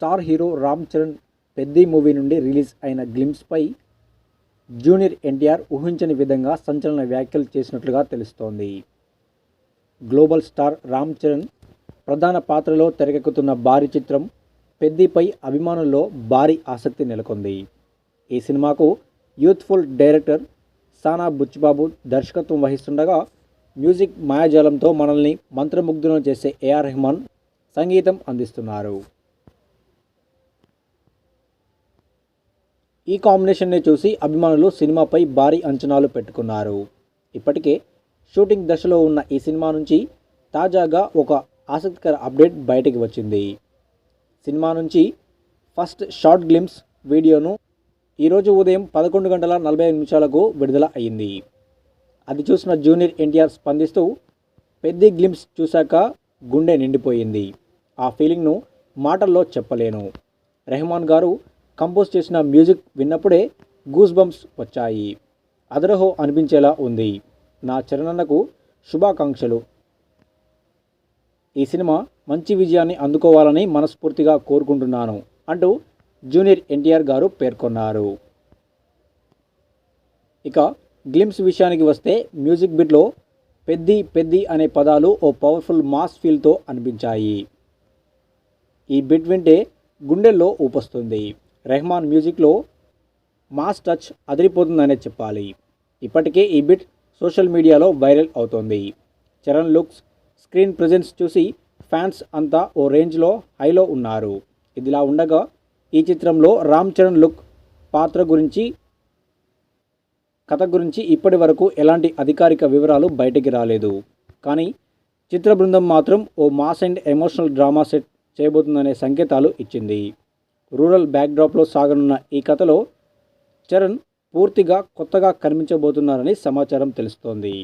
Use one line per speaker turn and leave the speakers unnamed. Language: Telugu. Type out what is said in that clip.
Star hero Ram Charan Peddi movie నుండి రిలీజ్ అయిన గ్లిమ్స్పై జూనియర్ ఎన్టీఆర్ ఊహించని విధంగా సంచలన వ్యాఖ్యలు చేసినట్లుగా తెలుస్తోంది. గ్లోబల్ స్టార్ రామ్ చరణ్ ప్రధాన పాత్రలో తెరకెక్కుతున్న భారీ చిత్రం పెద్దిపై అభిమానుల్లో భారీ ఆసక్తి నెలకొంది. ఈ సినిమాకు యూత్ఫుల్ డైరెక్టర్ సానా బుచ్చిబాబు దర్శకత్వం వహిస్తుండగా మ్యూజిక్ మాయాజాలంతో మనల్ని మంత్రముగ్ధులను చేసే ఏఆర్ రెహమాన్ సంగీతం అందిస్తున్నారు. ఈ కాంబినేషన్ని చూసి అభిమానులు సినిమాపై భారీ అంచనాలు పెట్టుకున్నారు. ఇప్పటికే షూటింగ్ దశలో ఉన్న ఈ సినిమా నుంచి తాజాగా ఒక ఆసక్తికర అప్డేట్ బయటికి వచ్చింది. సినిమా నుంచి ఫస్ట్ షార్ట్ గ్లిమ్స్ వీడియోను ఈరోజు ఉదయం పదకొండు గంటల నలభై ఐదు నిమిషాలకు విడుదల అయింది. అది చూసిన జూనియర్ ఎన్టీఆర్ స్పందిస్తూ పెద్ద గ్లిమ్స్ చూశాక గుండె నిండిపోయింది. ఆ ఫీలింగ్ను మాటల్లో చెప్పలేను. రెహమాన్ గారు కంపోజ్ చేసిన మ్యూజిక్ విన్నప్పుడే గూస్ బంప్స్ వచ్చాయి. అదరహో అనిపించేలా ఉంది. నా చరణన్నకు శుభాకాంక్షలు. ఈ సినిమా మంచి విజయాన్ని అందుకోవాలని మనస్ఫూర్తిగా కోరుకుంటున్నాను అంటూ జూనియర్ ఎన్టీఆర్ గారు పేర్కొన్నారు. ఇక గ్లిమ్స్ విషయానికి వస్తే మ్యూజిక్ బిట్లో పెద్ది పెద్ది అనే పదాలు ఓ పవర్ఫుల్ మాస్ ఫీల్తో అనిపించాయి. ఈ బిట్ వింటే గుండెల్లో ఊపొస్తుంది. రెహమాన్ మ్యూజిక్లో మాస్ టచ్ అదిరిపోతుందనే చెప్పాలి. ఇప్పటికే ఈ బిట్ సోషల్ మీడియాలో వైరల్ అవుతోంది. చరణ్ లుక్స్ స్క్రీన్ ప్రజెన్స్ చూసి ఫ్యాన్స్ అంతా ఓ రేంజ్లో హైలో ఉన్నారు. ఇదిలా ఉండగా ఈ చిత్రంలో రామ్ చరణ్ లుక్ పాత్ర గురించి కథ గురించి ఇప్పటి వరకు ఎలాంటి అధికారిక వివరాలు బయటికి రాలేదు. కానీ చిత్ర బృందం మాత్రం ఓ mass and emotional drama set చేయబోతుందనే సంకేతాలు ఇచ్చింది. రూరల్ బ్యాక్డ్రాప్లో సాగనున్న ఈ కథలో చరణ్ పూర్తిగా కొత్తగా కనిపించబోతున్నారని సమాచారం తెలుస్తోంది.